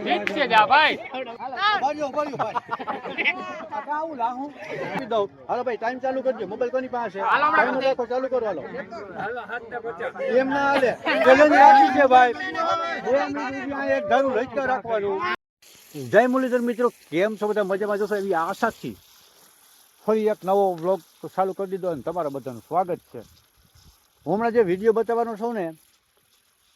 જીતશે જા ભાઈ હાલો ભાઈ ટાઈમ ચાલુ કરજો મોબાઈલ કોની પાસે ચાલુ કરો હાલો એમ ના છે જય મુરલીધર મિત્રો, કેમ છો બધા મજામાં? જશો, એવી આશાથી ફરી એક નવો વ્લોગ ચાલુ કરી દીધો અને તમારા બધાનું સ્વાગત છે. હમણાં જે વીડિયો બતાવવાનો છું ને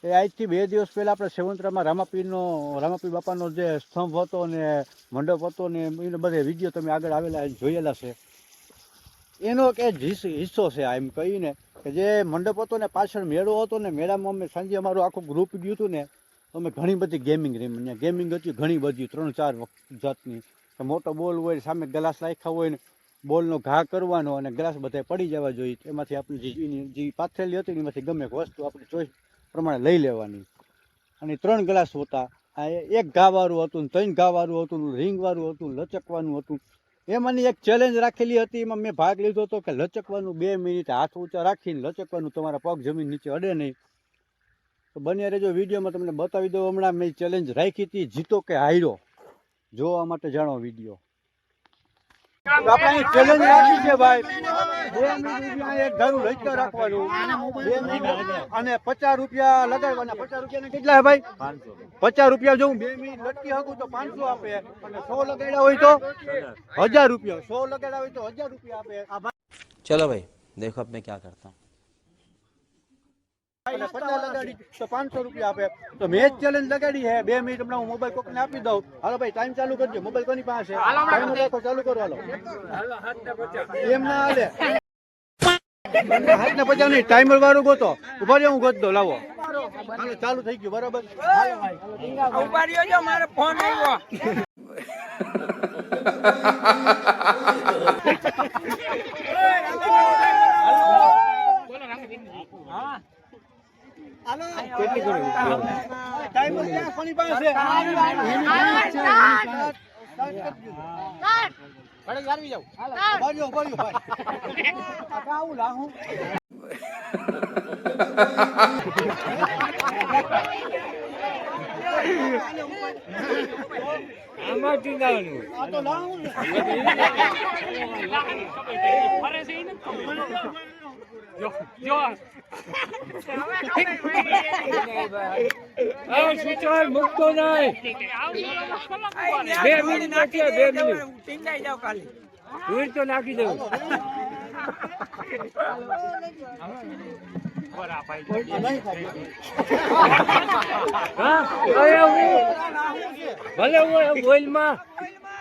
એ આજથી બે દિવસ પહેલાં આપણે સેવંતરામાં રામાપીરનો, રામાપીર બાપાનો જે સ્તંભ હતો ને મંડપ હતો ને એનો બધે વીડિયો તમે આગળ આવેલા જોયેલા છે. એનો એક હિસ્સો છે એમ કહીને કે જે મંડપ હતો ને, પાછળ મેળો હતો ને, મેળામાં અમે સાંજે અમારું આખું ગ્રુપ ગયું હતું ને, અમે ઘણી બધી ગેમિંગ રમી. ગેમિંગ હતી ઘણી બધી, ત્રણ ચાર જાતની. મોટો બોલ હોય, સામે ગ્લાસ રાખ્યા હોય ને, બોલનો ઘા કરવાનો અને ગ્લાસ બધા પડી જવા જોઈએ. એમાંથી આપણે જે પાથરેલી હતી એમાંથી ગમે એક વસ્તુ આપણે ચોઈસ પ્રમાણે લઈ લેવાની. અને ત્રણ ગ્લાસ હોતા. આ એક ઘાવાળું હતું ત્રણ ઘાવાળું હતું રીંગવાળું હતું લચકવાનું હતું. એમાંની એક ચેલેન્જ રાખેલી હતી. એમાં મેં ભાગ લીધો હતો કે લચકવાનું બે મિનિટ હાથ ઊંચા રાખીને લચકવાનું તમારા પગ જમીન નીચે અડે નહીં. તો બન્યા રહેજો વિડીયોમાં તમને બતાવી દઉં. હમણાં મેં ચેલેન્જ રાખી હતી. જીતો કે હાર્યો? જોવા માટે જાણો વીડિયો. આપણાની ચેલેન્જ રાખી છે ભાઈ. બે મિનિટ એક ઘરું લઈ રાખવાનું. અને પચાસ રૂપિયા લગાડવાના પચાસ રૂપિયા કેટલા હે ભાઈ? પચાસ રૂપિયા જો બે મિનિટ લટકી શકું તો પાંચસો આપે. અને સો લગાડ્યા હોય તો હજાર રૂપિયા. સો લગાડ્યા હોય તો હજાર રૂપિયા આપે. ચલો ભાઈ, દેખો અબ ક્યાં કરતા. લગાડી તો પાંચસો રૂપિયા આપે. તો મેં ચેલેન્જ લગાડી છે. બે મિનિટ હમણાં હું મોબાઈલ કોકને આપી દઉં. હાલો ભાઈ ટાઈમ ચાલુ કરજો. મોબાઈલ કોની પાસે ટાઈમ રાખો ચાલુ કરો હાલો. એમ ના હાલે. હાથ ને પચાસ નહીં ટાઈમર વાળું ગોતો. ઊભા રહ્યો હું ગોત દો લાવો. હાલો ચાલુ થઈ ગયું બરાબર? ઊભા રહ્યો જો મારે ફોન આવ્યો. કેટલી કરો ટાઈમર ક્યાં કોની પાસે ભર્યો ભાઈ આ આવું લાહું આ તો ફરે છે ઈ નથી ખબર. જો જો બે મિનિટ નાખી બે મિનિટ. દૂર તો નાખી દઉં ભલે હું બોલમાં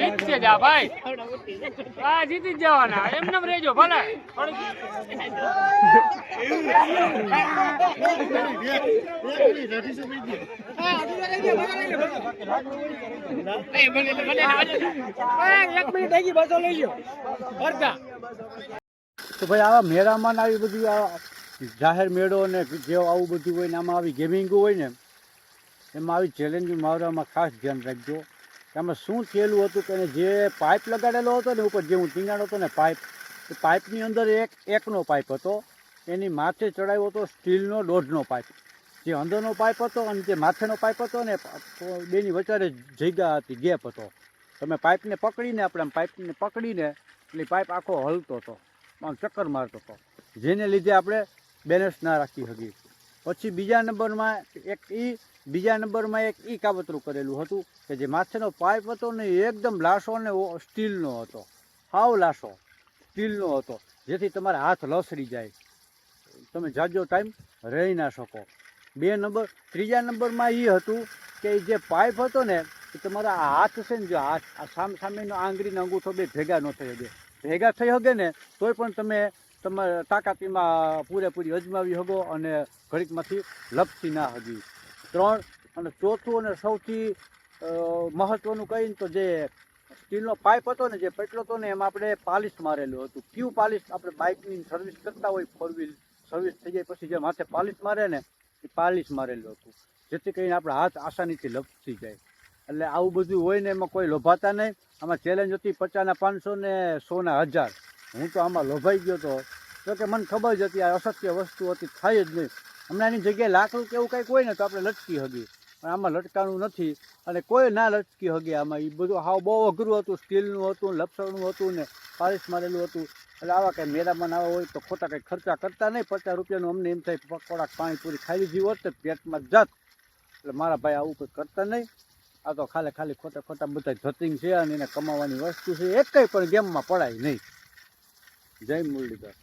જીતશે જા ભાઈ. આ જીતી જવાના. એમને એમ રહેજો ભલે. તો ભાઈ આવા મેળામાં આવી બધી આ જાહેર મેળો ને જે આવું બધું હોય ને આમાં આવી ગેમિંગ હોય ને, એમાં આવી ચેલેન્જ મારવામાં ખાસ ધ્યાન રાખજો. આમાં શું થયેલું હતું કે જે પાઇપ લગાડેલો હતો ને ઉપર જે હું ટીંગાણો હતો ને પાઇપ પાઇપની અંદર એક, એકનો પાઇપ હતો. એની માથે ચડાવ્યો હતો સ્ટીલનો દોઢનો પાઇપ. જે અંદરનો પાઇપ હતો અને જે માથેનો પાઇપ હતો ને બેની વચ્ચે જગ્યા હતી, ગેપ હતો. તમે પાઇપને પકડીને, આપણે આમ પાઇપને પકડીને, એટલે પાઇપ આખો હલતો હતો. આમ ચક્કર મારતો હતો. જેને લીધે આપણે બેલેન્સ ના રાખી શકીએ. પછી બીજા નંબરમાં એક ઈ, બીજા નંબરમાં એક ઈ કાવતરું કરેલું હતું કે જે માથેનો પાઇપ હતો ને એકદમ લાસો ને સ્ટીલનો હતો. હાવ લાસો. સ્ટીલનો હતો. જેથી તમારા હાથ લસડી જાય. તમે જાજો ટાઈમ રહી ના શકો. બે નંબર, ત્રીજા નંબરમાં એ હતું કે જે પાઇપ હતો ને, એ તમારા હાથ છે ને જો હાથ સામ સામેનો આંગળીનો અંગૂઠો બે ભેગા ન થઈ શકે. ભેગા થઈ શકે ને, તોય પણ તમે તમારા તાકાતીમાં પૂરેપૂરી અજમાવી શકો અને ઘડીકમાંથી લપસી ના હજી ત્રણ અને ચોથું અને સૌથી મહત્ત્વનું કહીને તો જે સ્ટીલનો પાઇપ હતો ને જે પેટલો હતો ને એમાં આપણે પાલિશ મારેલું હતું. ક્યુ પાલિશ? આપણે બાઇકની સર્વિસ કરતા હોય ફોર વ્હીલ, સર્વિસ થઈ જાય પછી જે માથે પાલિશ મારે ને એ પાલિશ મારેલું હતું. જેથી કરીને આપણા હાથ આસાનીથી લપસી જાય. એટલે આવું બધું હોય ને એમાં કોઈ લોભાતા નહીં. આમાં ચેલેન્જ હતી પચાસના પાંચસો ને સોના હજાર. હું તો આમાં લોભાઈ ગયો હતો તો. કે મને ખબર જ હતી આ અસત્ય વસ્તુ હતી, થાય જ નહીં. હમણાં એની જગ્યાએ લાકડું કે એવું કંઈક હોય ને તો આપણે લટકી હગી. પણ આમાં લટકાણું નથી. અને કોઈ ના લટકી હગે આમાં. એ બધું હાવ બહુ અઘરું હતું, સ્ટીલનું હતું, લપસણનું હતું ને પાલિશ મારેલું હતું. એટલે આવા કંઈ મેળામાં આવા હોય તો ખોટા કંઈ ખર્ચા કરતા નહીં. પચાસ રૂપિયાનું અમને એમ થાય પકોડા પાણીપુરી ખાઈ લીધી હોત તો પેટમાં જત. એટલે મારા ભાઈ આવું કંઈ કરતા નહીં. આ તો ખાલી ખાલી ખોટા ખોટા બધા જતિંગ છે અને એને કમાવાની વસ્તુ છે. એક કંઈ પણ ગેમમાં પડાય નહીં. જય મુરલીધર